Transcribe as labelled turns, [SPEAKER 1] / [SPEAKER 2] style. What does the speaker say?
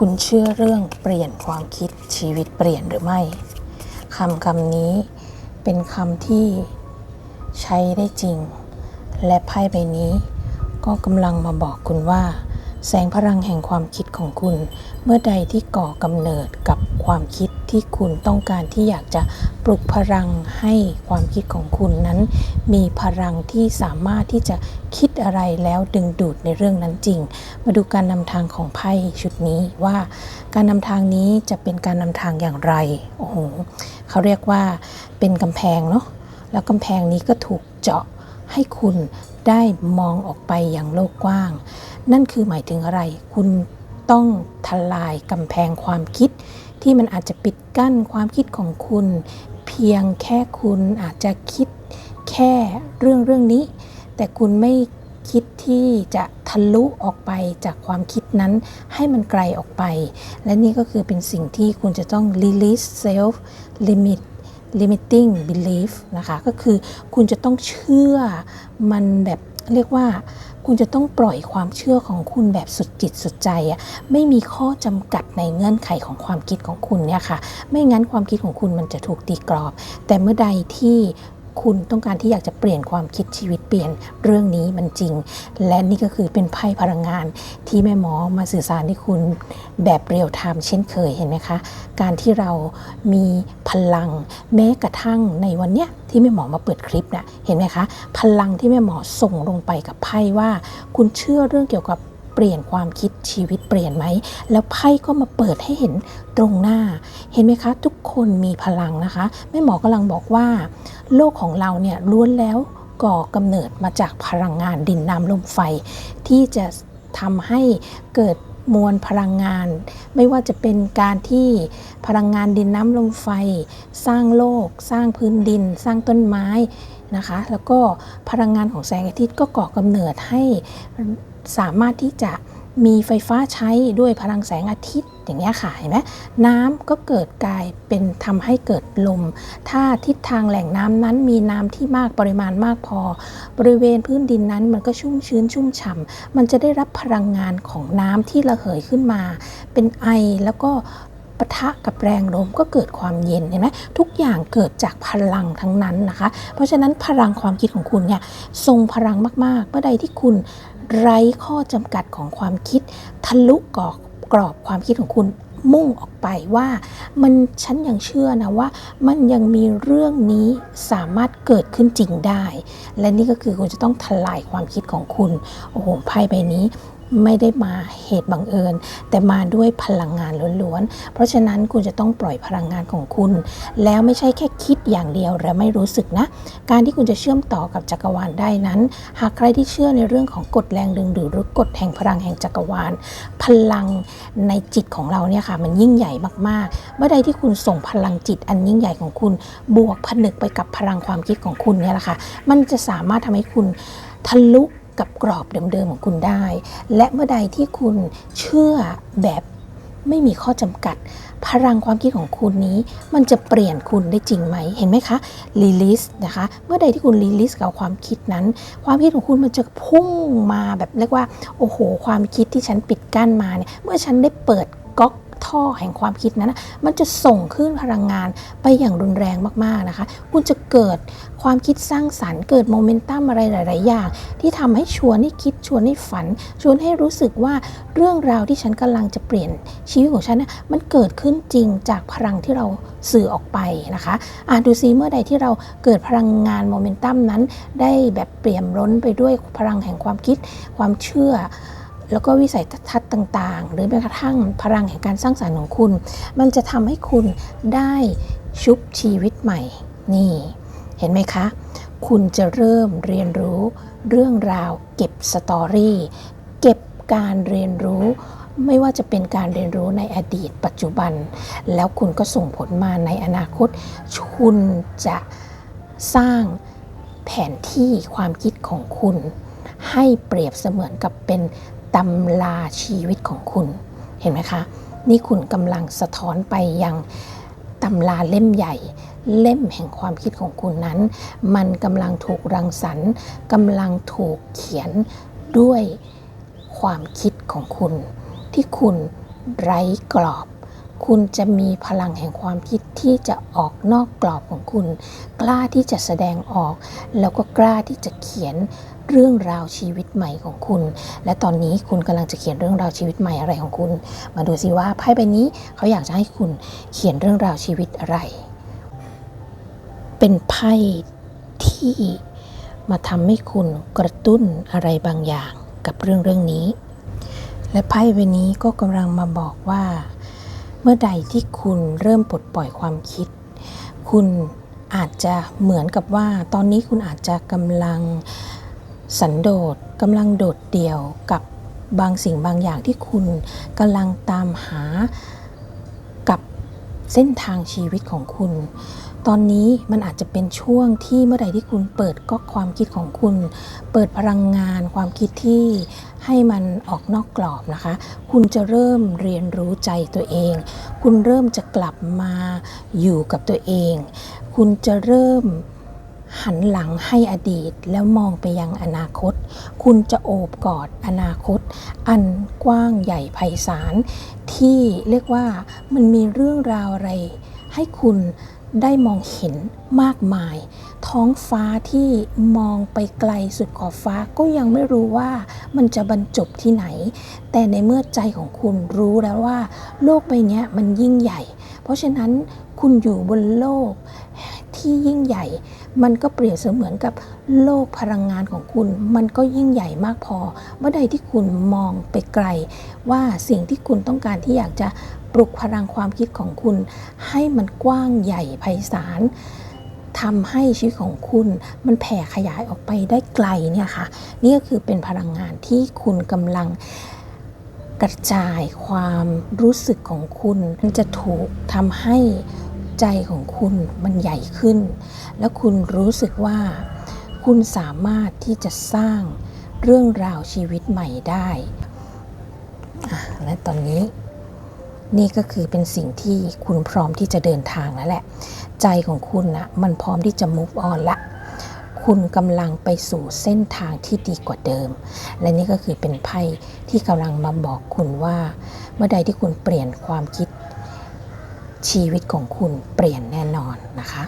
[SPEAKER 1] คุณเชื่อเรื่องเปลี่ยนความคิดชีวิตเปลี่ยนหรือไม่คำคำนี้เป็นคำที่ใช้ได้จริง และไพ่ใบนี้ ก็กำลังมาบอกคุณว่า แสงพลังแห่งความคิดของคุณ เมื่อใดที่ก่อกำเนิดกับความคิด ที่คุณต้องการที่อยากจะปลุกพลังให้ความคิดของคุณนั้น มีพลังที่สามารถที่จะคิดอะไรแล้วดึงดูดในเรื่องนั้นจริง มาดูการนำทางของไพ่ชุดนี้ว่าการนำทางนี้จะเป็นการนำทางอย่างไร โอ้โหเขาเรียกว่าเป็นกำแพงเนาะแล้วกำแพงนี้ก็ถูกเจาะให้คุณได้มองออกไปอย่างโลกกว้าง นั่นคือหมายถึงอะไร คุณต้องทลายกำแพงความคิด ที่มันอาจจะปิดกั้นความคิดของคุณ เพียงแค่คุณอาจจะคิดแค่เรื่องเรื่องนี้ แต่คุณไม่คิดที่จะทะลุออกไปจากความคิดนั้นให้มันไกลออกไป และนี่ก็คือเป็นสิ่งที่คุณจะต้อง release self limit limiting belief นะคะ ก็คือคุณจะต้องเชื่อมันแบบเรียกว่า คุณจะต้องปล่อยความเชื่อของคุณแบบสุดจิตสุดใจอะไม่มีข้อจำกัดในเงื่อนไขของความคิดของคุณเนี่ยค่ะ ไม่งั้นความคิดของคุณมันจะถูกตีกรอบ แต่เมื่อใดที่ คุณต้องการที่อยากจะเปลี่ยนความคิดชีวิตเปลี่ยนเรื่องนี้มันจริง และนี่ก็คือเป็นไพ่พลังงานที่แม่หมอมาสื่อสารให้คุณแบบเรียลไทม์เช่นเคยเห็นไหมคะ การที่เรามีพลังแม้กระทั่งในวันเนี้ยที่แม่หมอมาเปิดคลิปเนะ่ยเห็นไหมคะ พลังที่แม่หมอส่งลงไปกับไพ่ว่า คุณเชื่อเรื่องเกี่ยวกับ เปลี่ยนความคิดชีวิตเปลี่ยนไหม แล้วไพ่ก็มาเปิดให้เห็นตรงหน้า เห็นไหมคะ ทุกคนมีพลังนะคะแม่หมอกำลังบอกว่า โลกของเราเนี่ยล้วนแล้วก่อกำเนิดมาจากพลังงานดินน้ำลมไฟ ที่จะทำให้เกิดมวลพลังงาน ไม่ว่าจะเป็นการที่พลังงานดินน้ำลมไฟ สร้างโลก สร้างพื้นดิน สร้างต้นไม้นะคะ แล้วก็พลังงานของแสงอาทิตย์ก็ก่อกำเนิดให้ สามารถที่จะมีไฟฟ้าใช้ด้วยพลังแสงอาทิตย์อย่างเงี้ยค่ะเห็นไหมน้ำก็เกิดกลายเป็นทำให้เกิดลม ถ้าทิศทางแหล่งน้ำนั้นมีน้ำที่มากปริมาณมากพอ บริเวณพื้นดินนั้นมันก็ชุ่มชื้นชุ่มฉ่ำมันจะได้รับพลังงานของน้ำที่ระเหยขึ้นมา เป็นไอแล้วก็ปะทะกับแรงลมก็เกิดความเย็นเห็นไหมทุกอย่างเกิดจากพลังทั้งนั้นนะคะ เพราะฉะนั้นพลังความคิดของคุณเนี่ยทรงพลังมากๆเมื่อใดที่คุณ ไร้ข้อจำกัดของความคิด ทะลุกรอบกรอบความคิดของคุณมุ่งออกไปว่ามันฉันยังเชื่อนะว่า มันยังมีเรื่องนี้สามารถเกิดขึ้นจริงได้ และนี่ก็คือคุณจะต้องทลายความคิดของคุณ โอ้โหไพ่ใบนี้ ไม่ได้มาเหตุบังเอิญ แต่มาด้วยพลังงานล้วนๆ เพราะฉะนั้นคุณจะต้องปล่อยพลังงานของคุณ แล้วไม่ใช่แค่คิดอย่างเดียวและไม่รู้สึกนะ การที่คุณจะเชื่อมต่อกับจักรวาลได้นั้น หากใครที่เชื่อในเรื่องของกฎแรงดึงดูดหรือกฎแห่งพลังแห่งจักรวาล พลังในจิตของเราเนี่ยค่ะมันยิ่งใหญ่มากๆ เมื่อใดที่คุณส่งพลังจิตอันยิ่งใหญ่ของคุณ บวกผนึกไปกับพลังความคิดของคุณเนี่ยแหละค่ะ มันจะสามารถทำให้คุณทะลุ กับกรอบเดิมๆของคุณได้ และเมื่อใดที่คุณเชื่อแบบไม่มีข้อจำกัด พลังความคิดของคุณนี้ มันจะเปลี่ยนคุณได้จริงไหม เห็นไหมคะรีลิสนะคะ เมื่อใดที่คุณรีลิสกับความคิดนั้น ความคิดของคุณมันจะพุ่งมาแบบเรียกว่า โอ้โห ความคิดที่ฉันปิดกั้นมาเนี่ย เมื่อฉันได้เปิดก๊อก ท่อแห่งความคิดนั้นนะมันจะส่งขึ้นพลังงานไปอย่างรุนแรงมากๆนะคะ คุณจะเกิดความคิดสร้างสรรค์ เกิดโมเมนตัมอะไรหลาย ๆ อย่าง ที่ทำให้ชวนให้คิดชวนให้ฝัน ชวนให้รู้สึกว่าเรื่องราวที่ฉันกำลังจะเปลี่ยนชีวิตของฉันนะมันเกิดขึ้นจริงจากพลังที่เราสื่อออกไปนะคะอ่านดูซิเมื่อใดที่เราเกิดพลังงานโมเมนตัมนั้น ได้แบบเปี่ยมล้นไปด้วยพลังแห่งความคิดความเชื่อ แล้วก็วิสัยทัศน์ต่างๆ หรือแม้กระทั่งพลังแห่งการสร้างสรรค์ของคุณ มันจะทำให้คุณได้ชุบชีวิตใหม่ นี่ เห็นไหมคะ คุณจะเริ่มเรียนรู้เรื่องราวเก็บสตอรี่เก็บการเรียนรู้ไม่ว่าจะเป็นการเรียนรู้ในอดีตปัจจุบัน แล้วคุณก็ส่งผลมาในอนาคต คุณจะสร้างแผนที่ความคิดของคุณ ให้เปรียบเสมือนกับเป็น ตำราชีวิตของคุณ เห็นไหมคะ นี่คุณกำลังสะท้อนไปยังตำราเล่มใหญ่ เล่มแห่งความคิดของคุณนั้น มันกำลังถูกรังสรรค์กำลังถูกเขียนด้วยความคิดของคุณ ที่คุณไร้กรอบ คุณจะมีพลังแห่งความคิดที่จะออกนอกกรอบของคุณ กล้าที่จะแสดงออก แล้วก็กล้าที่จะเขียนเรื่องราวชีวิตใหม่ของคุณ และตอนนี้คุณกำลังจะเขียนเรื่องราวชีวิตใหม่อะไรของคุณ มาดูสิว่าไพ่ใบนี้เขาอยากจะให้คุณเขียนเรื่องราวชีวิตอะไร เป็นไพ่ที่มาทำให้คุณกระตุ้นอะไรบางอย่างกับเรื่องเรื่องนี้ และไพ่ใบนี้ก็กำลังมาบอกว่า เมื่อใดที่คุณเริ่มปลดปล่อยความคิด คุณอาจจะเหมือนกับว่า ตอนนี้คุณอาจจะกำลังสันโดษกำลังโดดเดี่ยวกับบางสิ่งบางอย่างที่คุณกำลังตามหากับเส้นทางชีวิตของคุณ ตอนนี้มันอาจจะเป็นช่วงที่เมื่อใดที่คุณเปิดก๊อกความคิดของคุณ เปิดพลังงานความคิดที่ ให้มันออกนอกกรอบนะคะ คุณจะเริ่มเรียนรู้ใจตัวเอง คุณเริ่มจะกลับมาอยู่กับตัวเอง คุณจะเริ่มหันหลังให้อดีตแล้วมองไปยังอนาคต คุณจะโอบกอดอนาคต อันกว้างใหญ่ไพศาลที่เรียกว่ามันมีเรื่องราวอะไรให้คุณ ได้มองเห็นมากมาย ท้องฟ้าที่มองไปไกลสุดขอบฟ้าก็ยังไม่รู้ว่ามันจะบรรจบที่ไหน แต่ในเมื่อใจของคุณรู้แล้วว่า โลกใบนี้มันยิ่งใหญ่ เพราะฉะนั้นคุณอยู่บนโลกที่ยิ่งใหญ่ มันก็เปรียบเสมือนกับโลกพลังงานของคุณ มันก็ยิ่งใหญ่มากพอ เมื่อใดที่คุณมองไปไกล ว่าสิ่งที่คุณต้องการที่อยากจะ ปลุกพลังความคิดของคุณ ให้มันกว้างใหญ่ไพศาลทำให้ชีวิตของคุณมันแผ่ขยายออกไปได้ไกลเนี่ยค่ะ นี่ก็คือเป็นพลังงานที่คุณกำลังกระจายความรู้สึกของคุณมันจะถูกทำให้ใจของคุณมันใหญ่ขึ้น และคุณรู้สึกว่าคุณสามารถที่จะสร้างเรื่องราวชีวิตใหม่ได้ และตอนนี้ นี่ก็คือเป็นสิ่งที่คุณพร้อมที่จะเดินทางแล้วแหละ ใจของคุณนะมันพร้อมที่จะ move on ละ คุณกำลังไปสู่เส้นทางที่ดีกว่าเดิม และนี่ก็คือเป็นไพ่ที่กำลังมาบอกคุณว่า เมื่อใดที่คุณเปลี่ยนความคิดชีวิตของคุณเปลี่ยนแน่นอนนะคะ